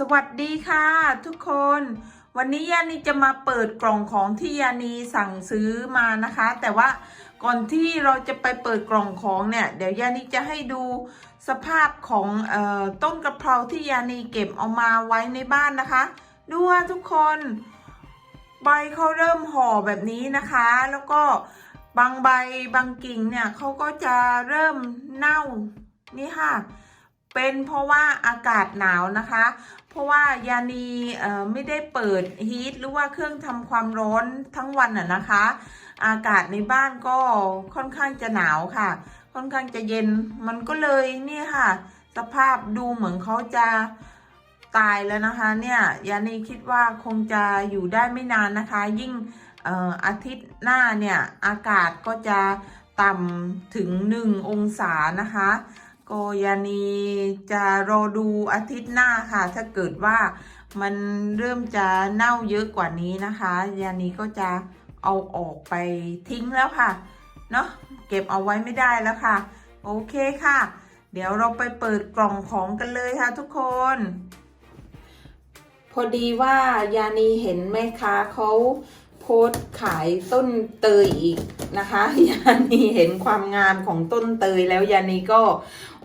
สวัสดีค่ะ ทุกคน วันนี้ยานีจะมาเปิดกล่องของที่ยานีสั่งซื้อมานะคะ แต่ว่าก่อนที่เราจะไปเปิดกล่องของเนี่ยเดี๋ยวยานีจะให้ดูสภาพของออต้นกะเพราที่ยานีเก็บเอามาไว้ในบ้านนะคะ ดูว่าทุกคน ใบเขาเริ่มห่อแบบนี้นะคะ แล้วก็บางใบบางกิ่งเนี่ยเขาก็จะเริ่มเน่านี่ค่ะ เป็นเพราะว่าอากาศหนาวนะคะ เพราะว่ายานีไม่ได้เปิดฮีทหรือว่าเครื่องทำความร้อนทั้งวันอะนะคะ อากาศในบ้านก็ค่อนข้างจะหนาวค่ะ ค่อนข้างจะเย็นมันก็เลยนี่ค่ะ สภาพดูเหมือนเขาจะตายแล้วนะคะเนี่ยยานีคิดว่าคงจะอยู่ได้ไม่นานนะคะ ยิ่งเอ่ออาทิตย์หน้าเนี่ยอากาศก็จะต่ำถึง 1 องศานะคะ กยานีจะรอดูอาทิตย์หน้าค่ะ ถ้าเกิดว่ามันเริ่มจะเน่าเยอะกว่านี้นะคะ ยานีก็จะเอาออกไปทิ้งแล้วค่ะ เนาะเก็บเอาไว้ไม่ได้แล้วค่ะ โอเคค่ะ เดี๋ยวเราไปเปิดกล่องของกันเลยค่ะทุกคน พอดีว่ายานีเห็นแม่ค้าเขา โพสขายต้นเตยอีกนะคะยานีเห็นความงามของต้นเตยแล้วยานีก็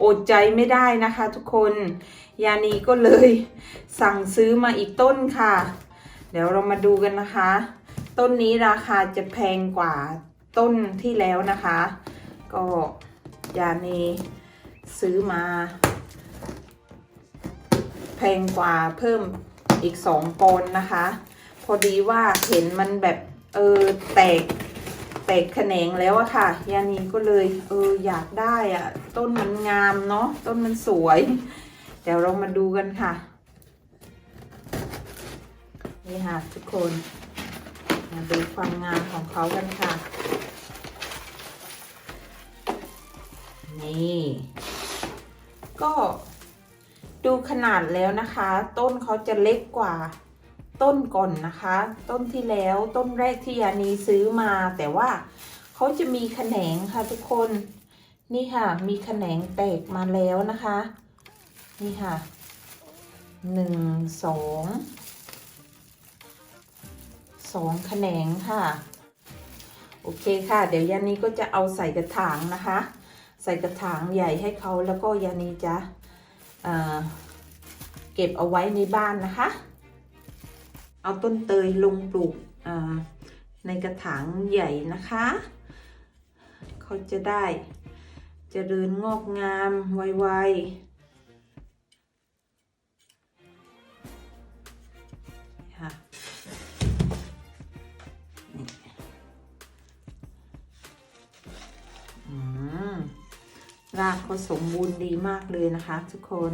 อดใจไม่ได้นะคะทุกคนยานีก็เลยสั่งซื้อมาอีกต้นค่ะ เดี๋ยวเรามาดูกันนะคะ ต้นนี้ราคาจะแพงกว่าต้นที่แล้วนะคะ ก็ยานีซื้อมา แพงกว่าเพิ่มอีกสองปอนด์นะคะ อดีว่าเห็นมันแบบเออแตกแตกแขนงแล้วอะค่ะ ยานีก็เลยเอออยากได้อะต้นมันงามเนาะต้นมันสวย เดี๋ยวเรามาดูกันค่ะนี่ค่ะทุกคนมาดูความงามของเขากันค่ะ นี่ ก็ดูขนาดแล้วนะคะ ต้นเขาจะเล็กกว่า ต้นก่อนนะคะ ต้นที่แล้วต้นแรกที่ยานีซื้อมา แต่ว่าเขาจะมีแขนงค่ะทุกคน นี่ค่ะ มีแขนงแตกมาแล้วนะคะ นี่ค่ะหนึ่งสองสองแขนงค่ะ โอเคค่ะ เดี๋ยวยานีก็จะเอาใส่กระถางนะคะ ใส่กระถางใหญ่ให้เขาแล้วก็ยานีจะเเก็บเอาไว้ในบ้านนะคะ เอาต้นเตยลงปลูกในกระถางใหญ่นะคะ เขาจะได้จเจริญงอกงามไวๆค่ะนี่รากเขาสมบูรณ์ดีมากเลยนะคะทุกคน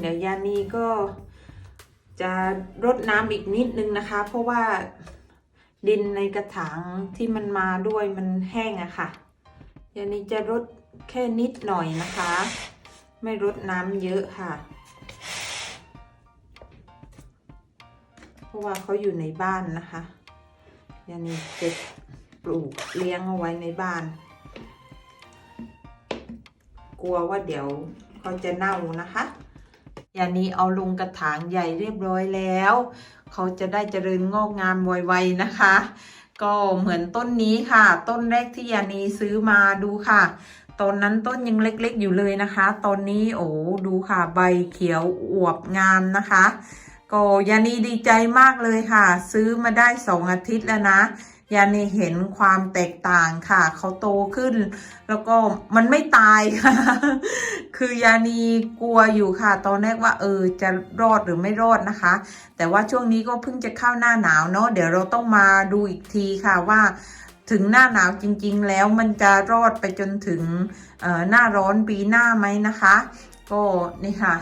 เดี๋ยวยานีก็ จะรดน้ำอีกนิดนึงนะคะ เพราะว่าดินในกระถางที่มันมาด้วยมันแห้งอะค่ะยานีจะรดแค่นิดหน่อยนะคะ ไม่รดน้ำเยอะค่ะ เพราะว่าเขาอยู่ในบ้านนะคะยานีจะปลูกเลี้ยงเอาไว้ในบ้าน กลัวว่าเดี๋ยวเขาจะเน่านะคะ ยานี้เอาลงกระถางใหญ่เรียบร้อยแล้ว เขาจะได้เจริญงอกงามไวๆนะคะ ก็เหมือนต้นนี้ค่ะ ต้นแรกที่ยานีซื้อมาดูค่ะ ตอนนั้นต้นยังเล็กๆอยู่เลยนะคะ ตอนนี้โอ้ดูค่ะใบเขียวอวบงามนะคะก็ยานีดีใจมากเลยค่ะ ซื้อมาได้สองอาทิตย์แล้วนะ ยานีเห็นความแตกต่างค่ะ เขาโตขึ้น แล้วก็มันไม่ตายค่ะ คือยานีกลัวอยู่ค่ะ ตอนแรกว่าเออจะรอดหรือไม่รอดนะคะ แต่ว่าช่วงนี้ก็เพิ่งจะเข้าหน้าหนาวเนาะเดี๋ยวเราต้องมาดูอีกทีค่ะว่าถึงหน้าหนาวจริง ๆ แล้วมันจะรอดไปจนถึงออหน้าร้อนปีหน้าไหมนะคะ ก็นี่ค่ะ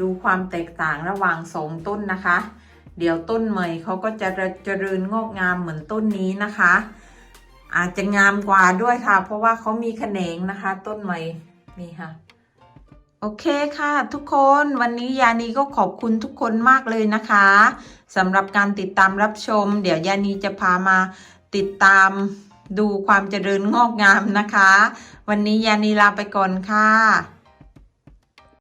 ดูความแตกต่างระหว่างสองต้นนะคะ เดี๋ยวต้นใหม่เขาก็จะเจริญงอกงามเหมือนต้นนี้นะคะ อาจจะงามกว่าด้วยค่ะ เพราะว่าเขามีแขนงนะคะ ต้นใหม่นี่ค่ะ โอเคค่ะ ทุกคนวันนี้ยานีก็ขอบคุณทุกคนมากเลยนะคะสำหรับการติดตามรับชม เดี๋ยวยานีจะพามาติดตามดูความเจริญงอกงามนะคะ วันนี้ยานีลาไปก่อนค่ะ